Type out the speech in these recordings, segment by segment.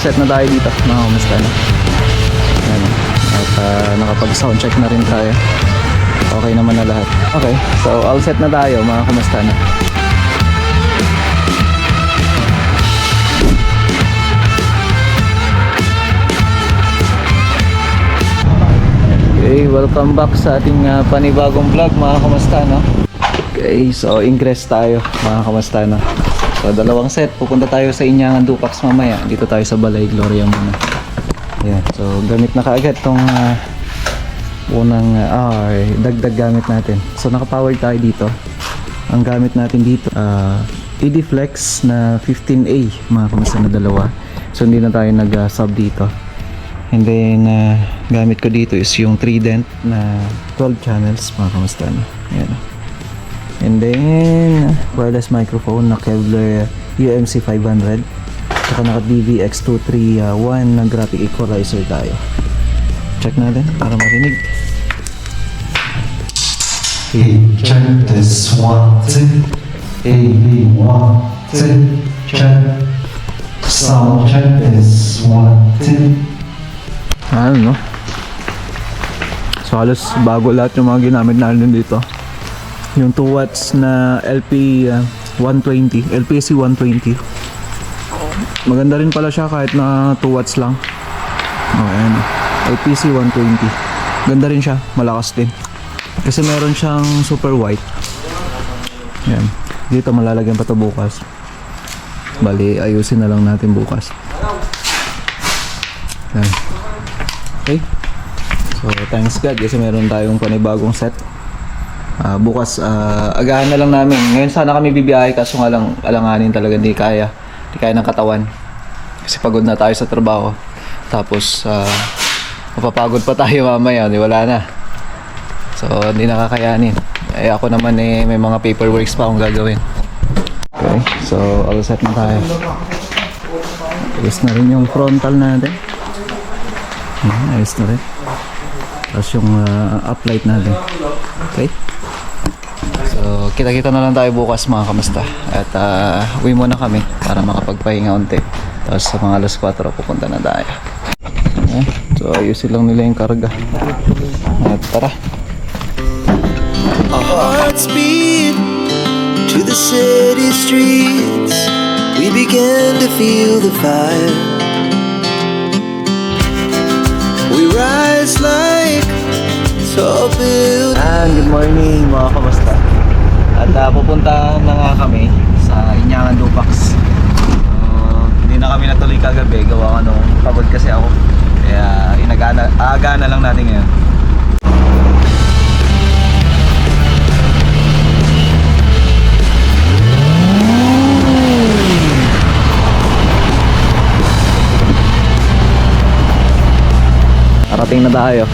all set na tayo dito. Mga kumusta na. Ayan. At ah, nakapag sound check na rin tayo. Okay naman na lahat. Okay, so all set na tayo mga kumusta na. Okay, welcome back sa ating ah, panibagong vlog mga kamusta no? Okay, so ingress tayo mga kamusta no? So dalawang set, pupunta tayo sa Inyangan Dupax mamaya. Dito tayo sa Balay Gloria muna. Ayan, so gamit na kaagad tong ah, unang ah, ay, dagdag gamit natin. So nakapower tayo dito. Ang gamit natin dito, ah, ED-Flex na 15A mga kamusta na dalawa. So hindi na tayo nag-sub dito. And then, uh, gamit ko dito is yung Trident na 12 channels, mga kamusta na. Ayan. And then, wireless microphone na Kevlar UMC 500. Saka naka DVX231 na graphic equalizer tayo. Check natin para marinig. check this one, two, B, one, two, check. Sound check this one, two. Ano no? So halos bago lahat yung mga ginamit natin dito. Yung 2 watts na LP uh, 120, LPC 120. Maganda rin pala siya kahit na 2 watts lang. Oh, ayan. LPC 120. Ganda rin siya, malakas din. Kasi meron siyang super white. Yan. Dito malalagyan pa to bukas. Bali, ayusin na lang natin bukas. Yan. Okay. So, thanks God kasi meron tayong panibagong set. Ah, bukas, ah, agahan na lang namin. Ngayon sana kami bibiyahe kaso nga lang alanganin talaga hindi kaya. Hindi kaya ng katawan. Kasi pagod na tayo sa trabaho. Tapos, ah, mapapagod pa tayo mamaya. Di wala na. So, hindi nakakayanin. Eh, ako naman eh, may mga paperworks pa akong gagawin. Okay, so all set na tayo. Ayos na rin yung frontal natin. Hmm, ayos na rin. Tapos yung uh, uplight natin. Okay? So, kita-kita na lang tayo bukas mga kamusta. At uh, uwi muna kami para makapagpahinga unti. Tapos sa mga alas 4 pupunta na tayo. Okay? So, ayusin lang nila yung karga. At tara. Our hearts beat to the city streets. We began to feel the fire. We rise like tall buildings. And good morning mga. At uh, pupunta na nga kami sa Inyangan Dupax. Uh, hindi na kami natuloy kagabi. Gawa nung pagod kasi ako. Kaya inagana, na lang natin ngayon. Parating na tayo.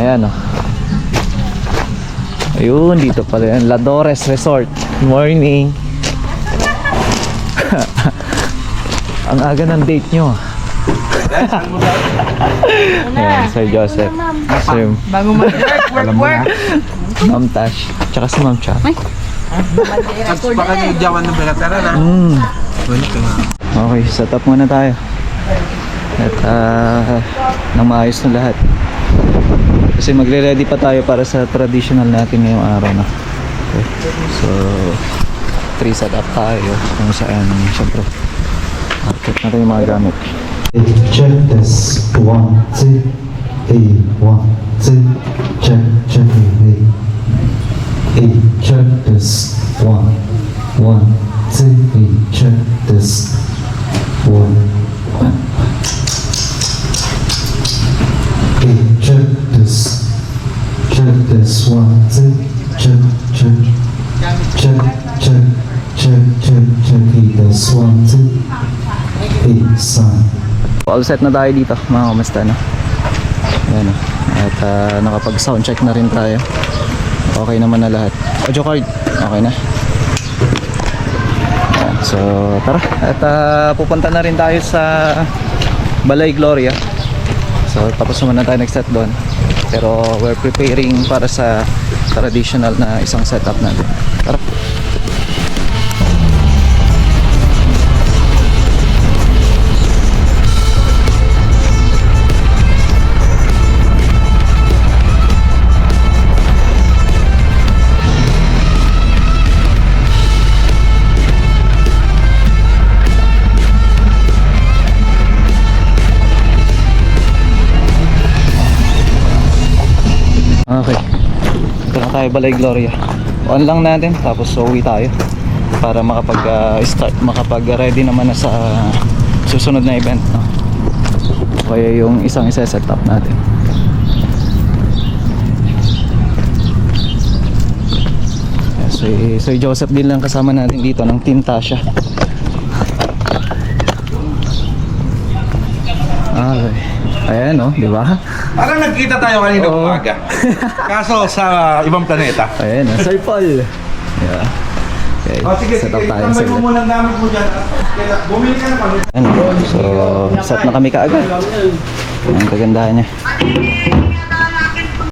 Ayan oh. Ayun, dito pala yan. Ladores Resort. Morning. Ang aga ng date nyo. Ayan, Sir Joseph. Sir Bago mag-work, work, work. Ma'am Tash. Tsaka si Ma'am Cha. Baka nagjawan ng bilateral na. Mm. Okay, set up muna tayo. At ah, nang maayos na lahat kasi magre-ready pa tayo para sa traditional natin ngayong araw na okay. so tree setup tayo. Kung saan syempre market natin yung mga gamit. Check test 1 2 3 1 2 check check 3 8 check test 1 1 2 3 check test 1 1 check this one, check, check, check, check, check, check, check, A, this one, two, A, sign. All set na tayo dito, mga kamusta na. Ayan. At ah, nakapag sound check na rin tayo. Okay naman na lahat. Audio card, okay na. So, tara. At ah, pupunta na rin tayo sa Balay Gloria. So, tapos naman na tayo nag-set doon. Pero we're preparing para sa traditional na isang setup natin. Tara. Tayo Balay Gloria. On lang natin tapos uwi tayo para makapag ah, start makapag ready naman na sa susunod na event no. Kaya yung isang isa-set up natin. Ayan, Si, si Joseph din lang kasama natin dito ng Team Tasha. Okay. Ayan oh, di ba? Parang nagkita tayo kanina Oo. umaga. Kaso sa ibang planeta. Ayan, ah, Sir Paul. Yeah. Okay, O Oh, sige, set up tayo Tambay sa mo muna ang gamit mo dyan. Kaya Bumili ka na kami. Ano, so set na kami kaagad. Ang kagandahan niya.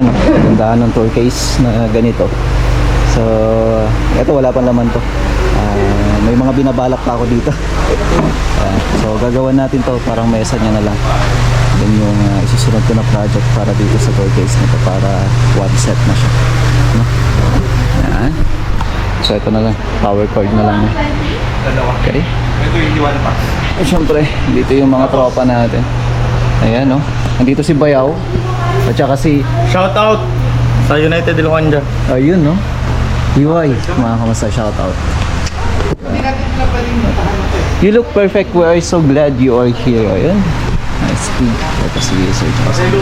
Ano, kagandahan ng tour case na ganito. So, eto wala pang laman to. Ah, may mga binabalak pa ako dito. Ayan, so gagawin natin to parang mesa niya na lang. Then yung uh, isusunod ko na project para dito sa case nito para one set na siya. Ano? Ayan. So ito na lang, power cord na lang. Okay. Ito yung iwan pa. Eh, syempre, dito yung mga tropa natin. Ayan, no? Nandito si Bayaw. At saka si... Shout out sa United Ilocanja. Ayun, no? UY. Mga kamusta, shout out. You look perfect. We are so glad you are here. Ayan. Nice tea. Ito si Sir Joseph.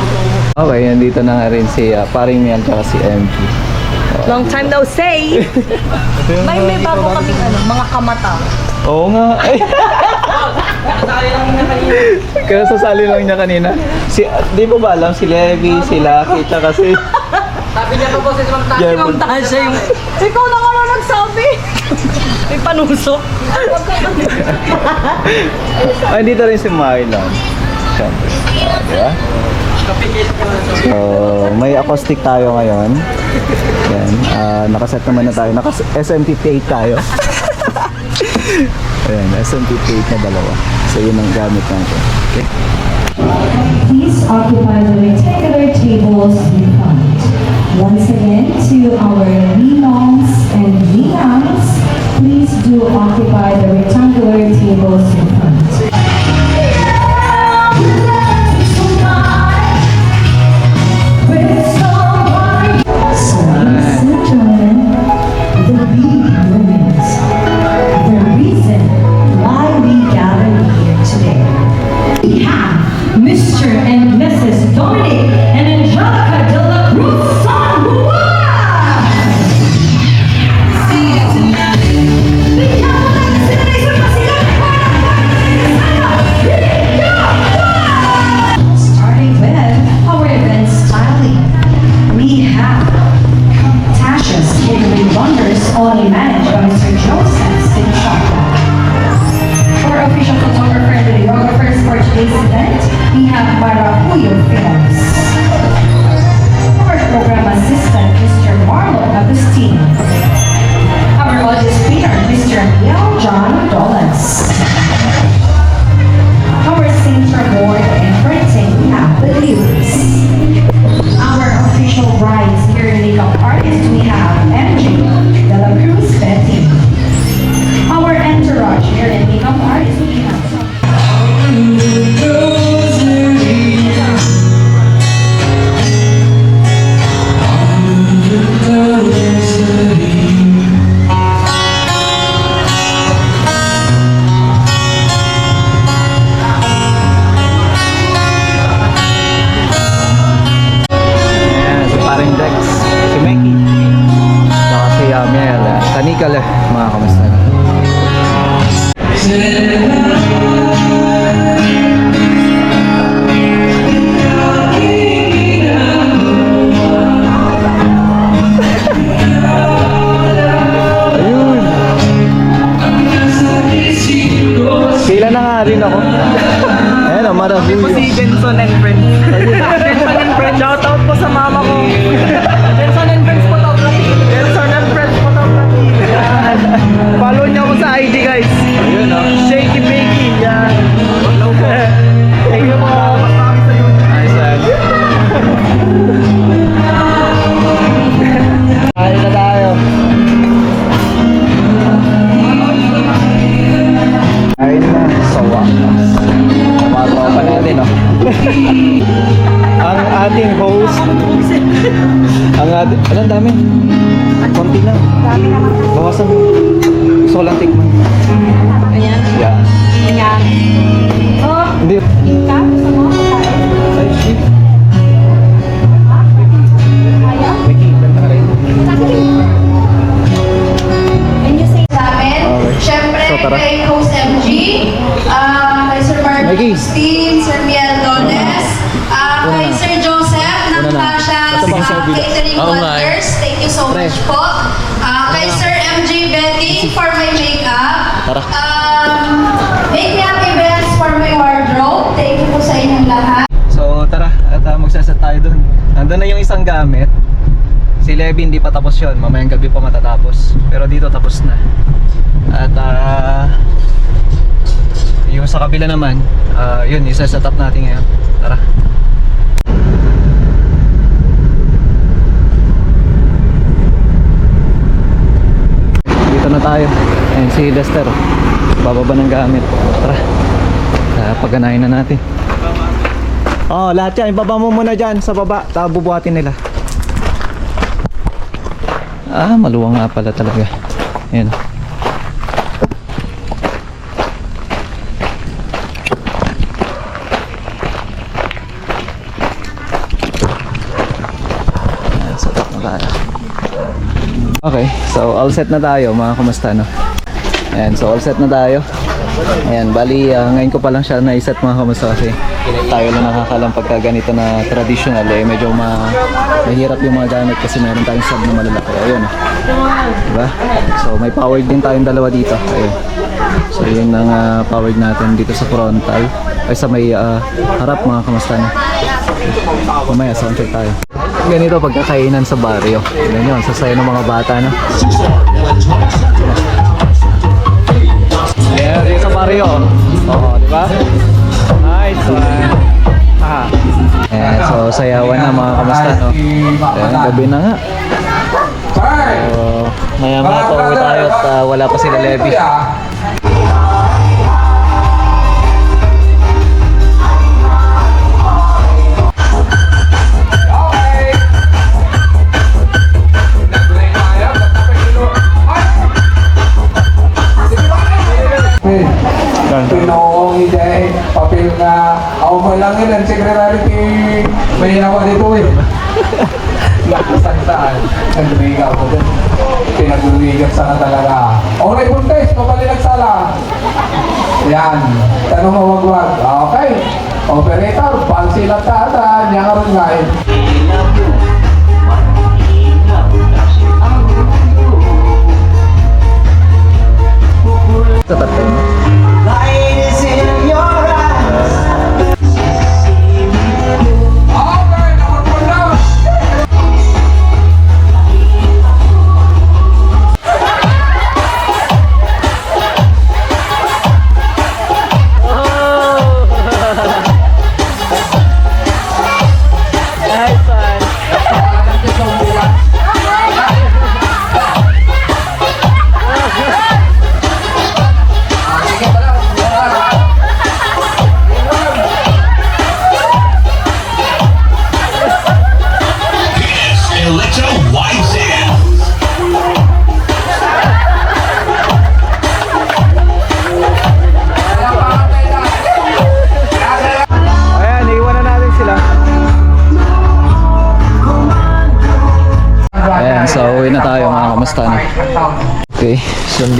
Okay, nandito na nga rin si uh, paring Mian at si MG. Long time no say. may may bago kaming ano, mga kamata. Oo nga. Ay. Kaya sasali lang niya kanina. Si, di mo ba alam si Levi, si Lucky, tsaka si... Sabi niya pa po si Ma'am Tasha. German. Ma'am Tasha yung... Ikaw na nga lang nagsabi. may panusok. Ay, dito rin si Marlon. Siyempre. Ah, Di ba? So, may acoustic tayo ngayon. Yan. Ah, nakaset naman na tayo. Naka SM58 tayo. Ayan, SM58 na dalawa. So, yun ang gamit natin. Okay. Please occupy the rectangular tables in front. Once again, to our Ninongs and Ninangs, please do occupy Nandun na yung isang gamit. Si Levi hindi pa tapos yon mamayang gabi pa matatapos. Pero dito tapos na. At ah, yung sa kabila naman, ah, yun, isa-set up natin ngayon. Tara. Dito na tayo. Ayun si Lester. Bababa ng gamit. Tara. Uh, pagganahin na natin. Oh, lahat yan. Ibaba mo muna dyan sa baba. Tapos bubuhatin nila. Ah, maluwang nga pala talaga. Ayan. Okay, so all set na tayo mga kamusta no? Ayan, so all set na tayo. Ayan, bali ah, ngayon ko pa lang siya na-set mga kasi tayo lang nakakalam pagka ganito na traditional eh medyo ma mahirap yung mga gamit kasi meron tayong sub na malalaki. Ayun. Diba? So may powered din tayong dalawa dito. Ayun. So yun ang ah, powered natin dito sa frontal ay sa may ah, harap mga kamusta na. Mamaya sound check tayo. Ganito pagkakainan sa baryo. Yan yun, sasaya ng mga bata no. Baryo. Oo, di ba? Nice one. Ah. Ayan, so sayawan na mga kamusta no. Ayan, gabi na nga. So, maya maya pa uwi tayo at ah, wala pa sila Levi. Pinoong hindi, papel na ako mo lang yun, ang secretary may yawa dito eh. Lakasan saan, nagbigaw ko din. Pinagbigaw sana talaga. O na puntes, kapali nagsala. Yan, tanong mo wag-wag. Okay, operator, pansilat ka ata, niya ka rin nga eh. Sa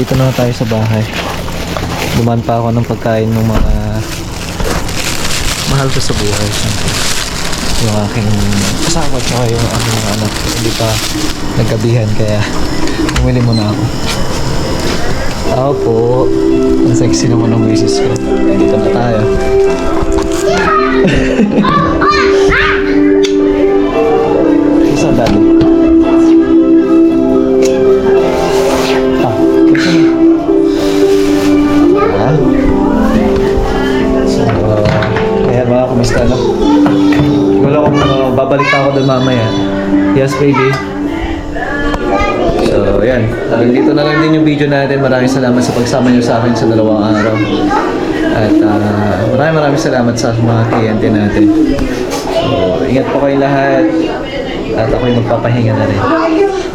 dito na tayo sa bahay. Duman pa ako ng pagkain ng mga mahal ko sa buhay. Siyempre. Yung aking asawa tsaka yung aking mga anak. Hindi pa nagkabihan kaya umili muna ako. Tao po. Ang sexy naman ng misis ko. Dito na tayo. Isa dali. Yes, baby. So, ayan. Uh, dito na lang din yung video natin. Maraming salamat sa pagsama niyo sa akin sa dalawang araw. At uh, maraming maraming salamat sa mga kliyente natin. So, ingat po kayong lahat. At ako'y magpapahinga na rin.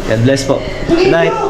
God bless po. Good night.